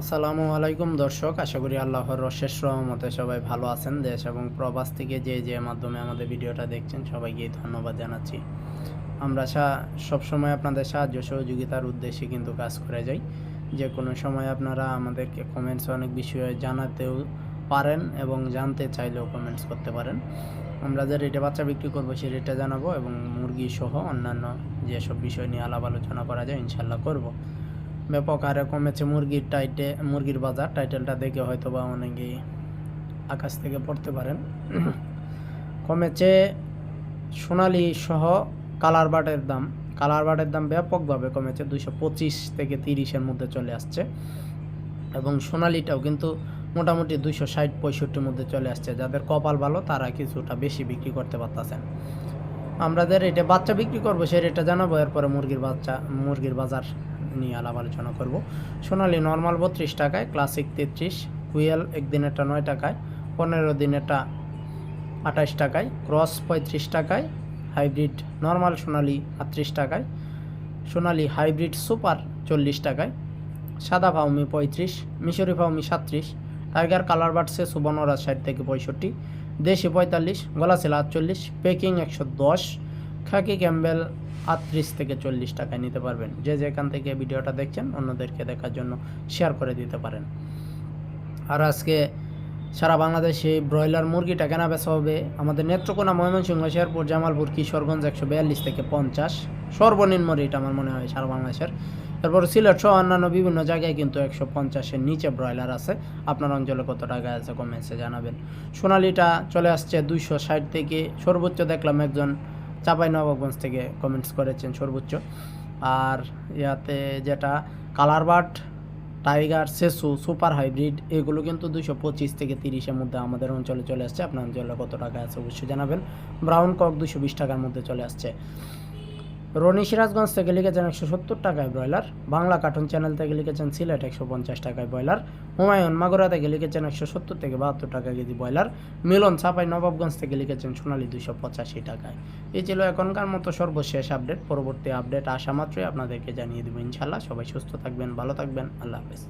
আসসালামু আলাইকুম দর্শক, আশা করি আল্লাহর রশেষ রহমতে সবাই ভালো আছেন। দেশ এবং প্রবাস থেকে যে যে মাধ্যমে আমাদের ভিডিওটা দেখছেন, সবাইকে ধন্যবাদ জানাচ্ছি। আমরা সবসময় আপনাদের সাহায্য সহযোগিতার উদ্দেশ্যে কিন্তু কাজ করে যাই। যে কোনো সময় আপনারা আমাদেরকে কমেন্টস অনেক বিষয়ে জানাতেও পারেন এবং জানতে চাইলেও কমেন্টস করতে পারেন। আমরা যে রেটে বাচ্চা বিক্রি করব সেই রেটটা জানাব এবং মুরগি সহ অন্যান্য যেসব বিষয় নিয়ে আলাপ আলোচনা করা যায় ইনশাল্লাহ করব। ব্যাপক হারে কমেছে মুরগির টাইটে, মুরগির বাজার, টাইটেলটা দেখে হয়তো বা অনেকেই আকাশ থেকে পড়তে পারেন। কমেছে সোনালি সহ কালার বাটের দাম। কালার বাটের দাম ব্যাপকভাবে কমেছে দুশো পঁচিশ থেকে তিরিশের মধ্যে চলে আসছে। এবং সোনালিটাও কিন্তু মোটামুটি দুইশো ষাট পঁয়ষট্টির মধ্যে চলে আসছে। যাদের কপাল ভালো, তারা কিছুটা বেশি বিক্রি করতে পারতেছেন। আমরা যে রেটে বাচ্চা বিক্রি করব সেই রেটটা জানাব, এরপরে মুরগির বাচ্চা, মুরগির বাজার নিয়ে আলাপ আলোচনা করব। সোনালি নর্মাল বত্রিশ টাকায় ক্লাসিক তেত্রিশ কুয়েল একদিনেরটা নয় টাকায়, পনেরো দিনেরটা আঠাশ টাকায় ক্রস পঁয়ত্রিশ টাকায় হাইব্রিড নর্মাল সোনালি আটত্রিশ টাকায়, সোনালি হাইব্রিড সুপার চল্লিশ টাকায়, সাদা ফাউমি পঁয়ত্রিশ, মিশরি ফাউমি সাতত্রিশ টাইগার কালার বাড়ছে সুবর্ণরাজ ষাট থেকে পঁয়ষট্টি, দেশি পঁয়তাল্লিশ, গলাশিলা আটচল্লিশ পেকিং একশো দশ, খাকি ক্যাম্বেল আটত্রিশ থেকে চল্লিশ টাকায় নিতে পারবেন। যে যেখান থেকে ভিডিওটা দেখছেন, অন্যদেরকে দেখার জন্য শেয়ার করে দিতে পারেন। আর আজকে সারা বাংলাদেশে ব্রয়লার মুরগিটা কেনা বেচা হবে। আমাদের নেত্রকোনা ময়মনসিংহ, শেরপুর, জামালপুর, কিশোরগঞ্জ একশো বিয়াল্লিশ থেকে পঞ্চাশ। সর্বনিম্ন রেট আমার মনে হয় সারা বাংলাদেশের। এরপর সিলেট সহ অন্যান্য বিভিন্ন জায়গায় কিন্তু একশো পঞ্চাশের নিচে ব্রয়লার আছে। আপনার অঞ্চলে কত টাকা আছে কমেছে জানাবেন। সোনালিটা চলে আসছে দুইশো ষাট থেকে। সর্বোচ্চ দেখলাম একজন চাপাই নবাবগঞ্জ থেকে কমেন্টস করেছেন সর্বোচ্চ। আর ইয়াতে যেটা, কালার বাট, টাইগার, সেসু, সুপার হাইব্রিড, এগুলো কিন্তু দুশো পঁচিশ থেকে তিরিশের মধ্যে আমাদের অঞ্চলে চলে আসছে। আপনার অঞ্চলে কত টাকা আছে অবশ্যই জানাবেন। ব্রাউন কক দুশো বিশ টাকার মধ্যে চলে আসছে। রনি সিরাজগঞ্জ থেকে লিখেছেন একশো সত্তর টাকায় ব্রয়লার, বাংলা কার্টুন চ্যানেল থেকে লিখেছেন সিলেট একশো পঞ্চাশ টাকায় ব্রয়লার, হুমায়ুন মাগুরা থেকে লিখেছেন একশো সত্তর থেকে বাহাত্তর টাকা কেজি ব্রয়লার, মিলন ছাপাই নবাবগঞ্জ থেকে লিখেছেন সোনালী দুশো পঁচাশি টাকায়। এই ছিল এখনকার মতো সর্বশেষ আপডেট। পরবর্তী আপডেট আসা মাত্রই আপনাদেরকে জানিয়ে দেবো। ইনশাল্লাহ সবাই সুস্থ থাকবেন, ভালো থাকবেন। আল্লাহ হাফেজ।